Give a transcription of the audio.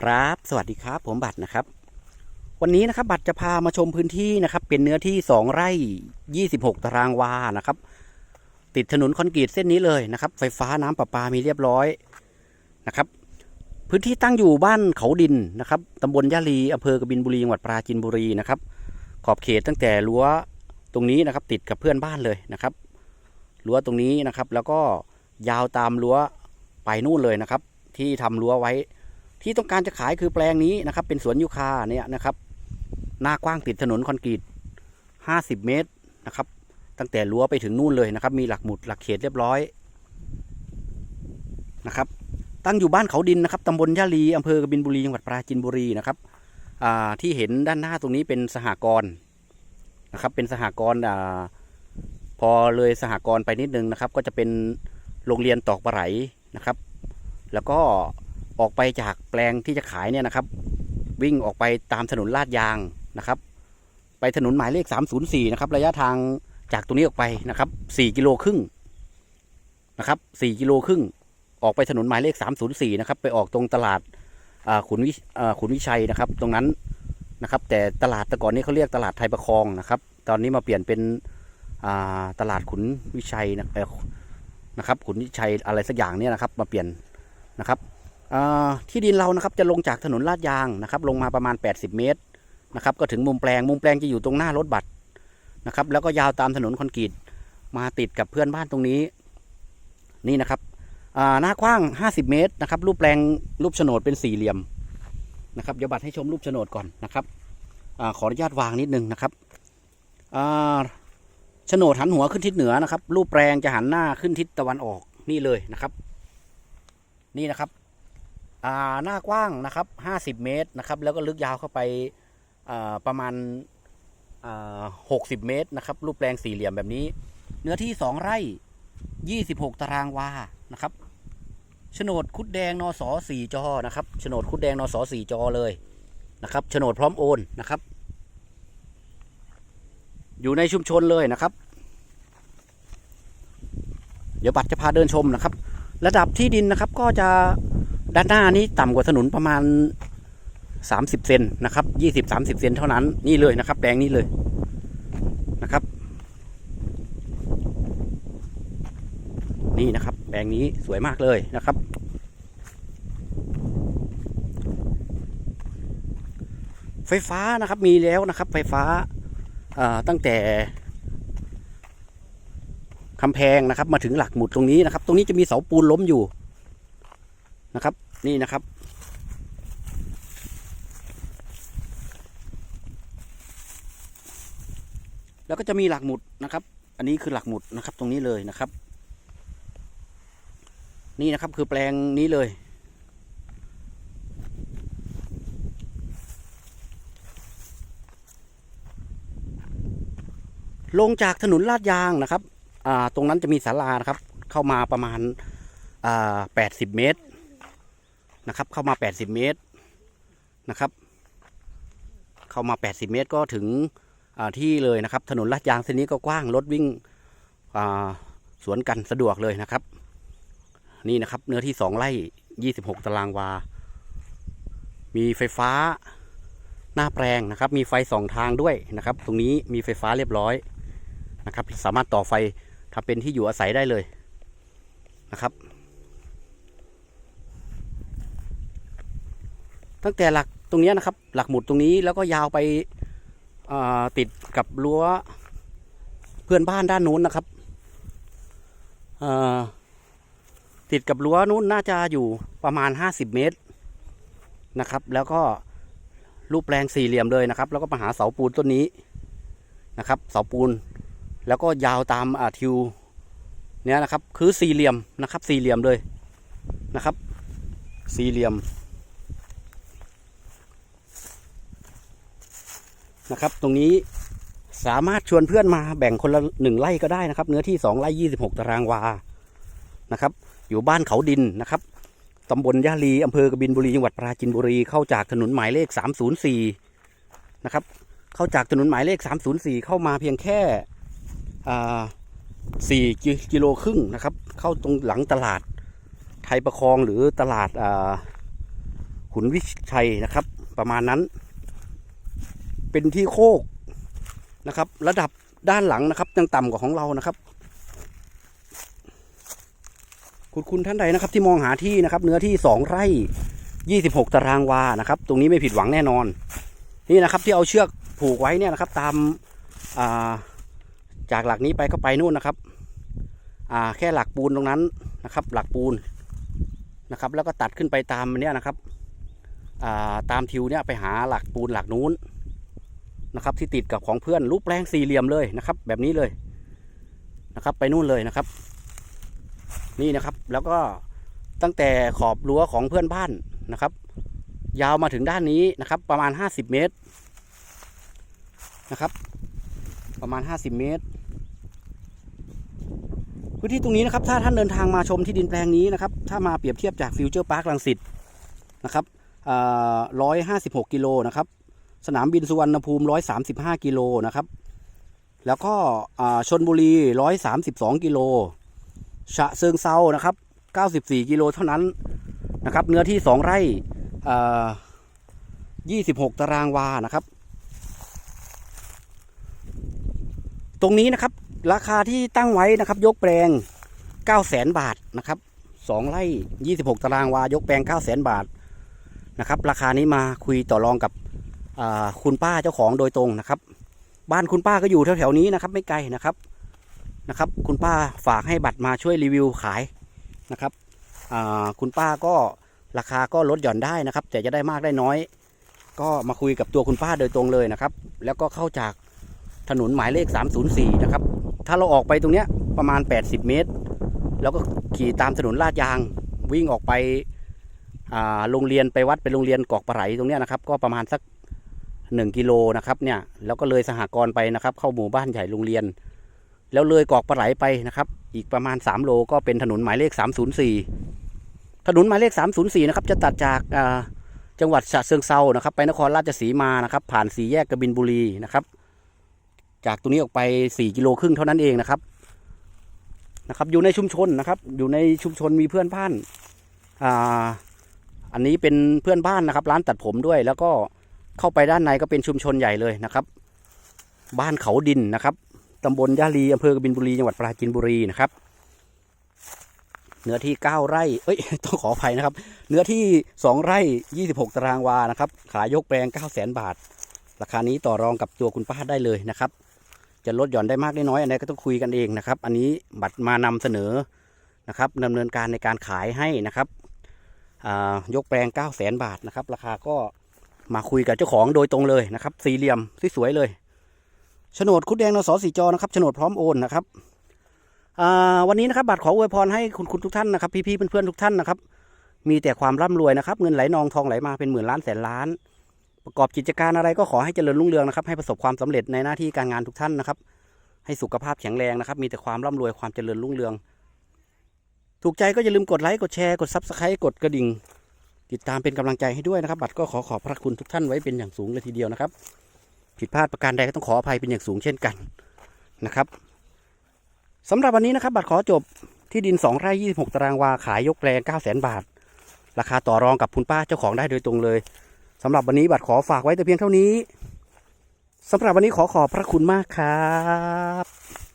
ครับ สวัสดีครับผมบัตรนะครับ วันนี้นะครับบัตรจะพามาชมพื้นที่นะครับ เป็นเนื้อที่ 2 ไร่ 26 ตารางวานะครับ ติดถนนคอนกรีตเส้นนี้เลยนะครับ ไฟฟ้าน้ำประปามีเรียบร้อยนะครับ พื้นที่ตั้งอยู่บ้านเขาดินนะครับตำบลยะลีอำเภอกบินบุรีจังหวัดปราจีนบุรีนะครับ ขอบเขตตั้งแต่รั้วตรงนี้นะครับ ติดกับเพื่อนบ้านเลยนะครับรั้วตรงนี้นะครับ แล้วก็ยาวตามรั้วไปนู่นเลยนะครับ ที่ทำรั้วไว้ ที่ต้องการจะขายคือแปลงนี้นะครับ เป็นสวนยูคาเนี่ยนะครับ หน้ากว้างติดถนนคอนกรีต 50 เมตรนะครับ ตั้งแต่รั้วไปถึงนู่นเลยนะครับ มีหลักหมุดหลักเขตเรียบร้อยนะครับ ตั้งอยู่บ้านเขาดินนะครับตำบลยะลีอำเภอกบินบุรีจังหวัดปราจีนบุรีนะครับที่เห็นด้านหน้าตรงนี้เป็นสหกรณ์นะครับ เป็นสหกรณ์พอเลยสหกรณ์ไปนิดนึงนะครับ ก็จะเป็นโรงเรียนตอกปลาไหลนะครับ แล้วก็ ออกไปจากแปลงที่จะขายเนี่ยนะครับ วิ่งออกไปตามถนนลาดยางนะครับ ไปถนนหมายเลข 304 นะครับ ระยะทางจากตรงนี้ออกไปนะครับ 4 กิโลครึ่งนะครับ 4 กิโลครึ่งออกไปถนนหมายเลข 304 นะครับ ไปออกตรงตลาดขุนวิขุนวิชัยนะครับ ตรงนั้นนะครับ แต่ตลาดแต่ก่อนนี้เขาเรียกตลาดไทยประคองนะครับ ตอนนี้มาเปลี่ยนเป็นตลาดขุนวิชัยนะครับ ขุนวิชัยอะไรสักอย่างเนี่ยนะครับ มาเปลี่ยนนะครับ ที่ดินเรานะครับจะลงจากถนนลาดยางนะครับ ลงมาประมาณ 80 เมตรนะครับ ก็ถึงมุมแปลงมุมแปลงจะอยู่ตรงหน้ารถบัตรนะครับ แล้วก็ยาวตามถนนคอนกรีตมาติดกับเพื่อนบ้านตรงนี้ นี่นะครับหน้ากว้าง 50 เมตรนะครับ รูปแปลงรูปโฉนดเป็นสี่เหลี่ยมนะครับเดี๋ยวบัตรให้ชมรูปโฉนดก่อนนะครับอขออนุญาตวางนิดนึงนะครับโฉนดหันหัวขึ้นทิศเหนือนะครับ รูปแปลงจะหันหน้าขึ้นทิศตะวันออกนี่เลยนะครับ นี่นะครับ อ่าหน้ากว้างนะครับ50เมตรนะครับแล้วก็ลึกยาวเข้าไปอ่าประมาณอ่า60เมตรนะครับรูปแปลงสี่เหลี่ยมแบบนี้ เนื้อที่2ไร่26ตารางวานะครับโฉนดคุดแดงนสสี่จอนะครับโฉนดคุดแดงนสสี่จอเลยนะครับโฉนดพร้อมโอนนะครับ อยู่ในชุมชนเลยนะครับ เดี๋ยวบัตรจะพาเดินชมนะครับ ระดับที่ดินนะครับก็จะ ด้านหน้านี้ต่ำกว่าถนนประมาณ 30 เซนนะครับ 20 30 เซนเท่านั้นนี่เลยนะครับแปลงนี้เลยนะครับ นี่นะครับแปลงนี้สวยมากเลยนะครับ ไฟฟ้านะครับมีแล้วนะครับ ไฟฟ้าอ่าตั้งแต่คำแพงนะครับ มาถึงหลักหมุดตรงนี้นะครับ ตรงนี้จะมีเสาปูนล้มอยู่นะครับ นี่นะครับ แล้วก็จะมีหลักหมุดนะครับ อันนี้คือหลักหมุดนะครับ ตรงนี้เลยนะครับ นี่นะครับคือแปลงนี้เลยลงจากถนนลาดยางนะครับ ตรงนั้นจะมีศาลานะครับ เข้ามาประมาณอ่าแปดสิบเมตร นะครับ เข้ามา 80 เมตรนะครับ เข้ามา 80 เมตรก็ถึงที่เลยนะครับ ถนนลาดยางเส้นนี้ก็กว้างรถวิ่งสวนกันสะดวกเลยนะครับ นี่นะครับ เนื้อที่ 2ไร่26 ตารางวา มีไฟฟ้าหน้าแปลงนะครับ มีไฟสองทางด้วยนะครับ ตรงนี้มีไฟฟ้าเรียบร้อยนะครับ สามารถต่อไฟทำเป็นที่อยู่อาศัยได้เลยนะครับ ตั้งแต่หลักตรงนี้นะครับ หลักหมุดตรงนี้แล้วก็ยาวไปติดกับรั้วเพื่อนบ้านด้านนู้นนะครับติดกับรั้วนู้นน่าจะอยู่ประมาณ 50 เมตรนะครับ แล้วก็รูปแปลงสี่เหลี่ยมเลยนะครับ แล้วก็มาหาเสาปูนต้นนี้นะครับ เสาปูน แล้วก็ยาวตามอาทิวเนี้ยนะครับ คือสี่เหลี่ยมนะครับ สี่เหลี่ยมเลยนะครับ สี่เหลี่ยม นะครับ ตรงนี้สามารถชวนเพื่อนมาแบ่งคนละหนึ่งไร่ก็ได้นะครับ เนื้อที่สองไร่ยี่สิบหกตารางวานะครับ อยู่บ้านเขาดินนะครับตำบลยะลีอำเภอกบินบุรีจังหวัดปราจีนบุรีเข้าจากถนนหมายเลขสามศูนย์สี่นะครับ เข้าจากถนนหมายเลขสามศูนย์สี่เข้ามาเพียงแค่อ่าสี่กิโลครึ่งนะครับ เข้าตรงหลังตลาดไทยประคองหรือตลาดอ่าขุนวิชัยนะครับ ประมาณนั้น เป็นที่โคกนะครับ ระดับด้านหลังนะครับยังต่ำกว่าของเรานะครับ คุณคุณท่านใดนะครับ ที่มองหาที่นะครับ เนื้อที่สองไร่ยี่สิบหกตารางวานะครับ ตรงนี้ไม่ผิดหวังแน่นอน นี่นะครับที่เอาเชือกผูกไว้เนี่ยนะครับ ตามาจากหลักนี้ไปก็ไปนู่นนะครับแค่หลักปูนตรงนั้นนะครับ หลักปูนนะครับ แล้วก็ตัดขึ้นไปตามเนี้ยนะครับาตามทิวเนี่ยไปหาหลักปูนหลักนู้น นะครับ ที่ติดกับของเพื่อนรูปแปลงสี่เหลี่ยมเลยนะครับ แบบนี้เลยนะครับ ไปนู่นเลยนะครับ นี่นะครับ แล้วก็ตั้งแต่ขอบรั้วของเพื่อนบ้านนะครับ ยาวมาถึงด้านนี้นะครับ ประมาณ 50 เมตรนะครับ ประมาณ 50 เมตรพื้นที่ตรงนี้นะครับ ถ้าท่านเดินทางมาชมที่ดินแปลงนี้นะครับ ถ้ามาเปรียบเทียบจากฟิวเจอร์พาร์คลังสิตนะครับร้อยห้าสิบหกกิโลนะครับ สนามบินสุวรรณภูมิร้อยสามสิบห้ากิโลนะครับ แล้วก็ชนบุรีร้อยสามสิบสองกิโล ฉะเชิงเซานะครับเก้าสิบสี่กิโลเท่านั้นนะครับ เนื้อที่สองไร่ยี่สิบหกตารางวานะครับ ตรงนี้นะครับราคาที่ตั้งไว้นะครับ ยกแปลง 9 0 0 0 0 0บาทนะครับ2ไร่ 26 ตารางวา ยกแปลง 9 0 0 0 0 0บาทนะครับ ราคานี้มาคุยต่อรองกับ คุณป้าเจ้าของโดยตรงนะครับ บ้านคุณป้าก็อยู่แถวๆนี้นะครับ ไม่ไกลนะครับนะครับ คุณป้าฝากให้บัตรมาช่วยรีวิวขายนะครับคุณป้าก็ราคาก็ลดหย่อนได้นะครับ แต่จะได้มากได้น้อย ก็มาคุยกับตัวคุณป้าโดยตรงเลยนะครับ แล้วก็เข้าจากถนนหมายเลข 304 นะครับ ถ้าเราออกไปตรงเนี้ยประมาณ 80 เมตร แล้วก็ขี่ตามถนนลาดยาง วิ่งออกไปโรงเรียนไปวัดไปโรงเรียนกอกปะไหลตรงเนี้ยนะครับ ก็ประมาณสัก 1กิโลนะครับเนี่ยแล้วก็เลยสหกรณ์ไปนะครับ เข้าหมู่บ้านใหญ่โรงเรียน แล้วเลยกอกปะไหลไปนะครับ อีกประมาณ 3 โลก็เป็นถนนหมายเลข 304 ถนนหมายเลข 304นะครับจะตัดจากจังหวัดฉะเชิงเซานะครับ ไปนครราชสีมานะครับ ผ่านสีแยกกบินบุรีนะครับ จากตรงนี้ออกไป 4 กิโลครึ่งเท่านั้นเองนะครับนะครับ อยู่ในชุมชนนะครับ อยู่ในชุมชนมีเพื่อนบ้านอ่าอันนี้เป็นเพื่อนบ้านนะครับ ร้านตัดผมด้วยแล้วก็ เข้าไปด้านในก็เป็นชุมชนใหญ่เลยนะครับ บ้านเขาดินนะครับตำบลยะลีอำเภอกบินบุรีจังหวัดปราจีนบุรีนะครับ เนื้อที่ 9 ไร่ เอ้ย ต้องขออภัยนะครับ เนื้อที่ 2 ไร่ 26 ตารางวานะครับ ขายยกแปลง 9 0 0 0 0 0บาท ราคานี้ต่อรองกับตัวคุณป้าได้เลยนะครับ จะลดหย่อนได้มากได้น้อยอันใดก็ต้องคุยกันเองนะครับ อันนี้บัตรมานำเสนอนะครับดำเนินการในการขายให้นะครับยกแปลง 9 0 0 0 0 0บาทนะครับ ราคาก็ มาคุยกับเจ้าของโดยตรงเลยนะครับ สี่เหลี่ยมสวยๆเลยโฉนดคุดแดงนสสีจอนะครับโฉนดพร้อมโอนนะครับวันนี้นะครับบัตรขออวยพรให้คุณคุณทุกท่านนะครับ พี่ๆเพื่อนๆทุกท่านนะครับ มีแต่ความร่ำรวยนะครับ เงินไหลนองทองไหลมาเป็นหมื่นล้านแสนล้าน ประกอบกิจการอะไรก็ขอให้เจริญรุ่งเรืองนะครับ ให้ประสบความสำเร็จในหน้าที่การงานทุกท่านนะครับ ให้สุขภาพแข็งแรงนะครับ มีแต่ความร่ำรวยความเจริญรุ่งเรือง ถูกใจก็อย่าลืมกดไลค์กดแชร์กดซับสไครต์กดกระดิ่ง ติดตามเป็นกำลังใจให้ด้วยนะครับ บัตรก็ขอขอบพระคุณทุกท่านไว้เป็นอย่างสูงเลยทีเดียวนะครับ ผิดพลาดประการใดก็ต้องขออภัยเป็นอย่างสูงเช่นกันนะครับสำหรับวันนี้นะครับ บัตรขอจบที่ดิน 2 ไร่ 26 ตารางวา ขายยกแปลง 9 0 0 0 0 0บาท ราคาต่อรองกับคุณป้าเจ้าของได้โดยตรงเลยสำหรับวันนี้บัตรขอฝากไว้แต่เพียงเท่านี้สำหรับวันนี้ขอขอบพระคุณมากครับ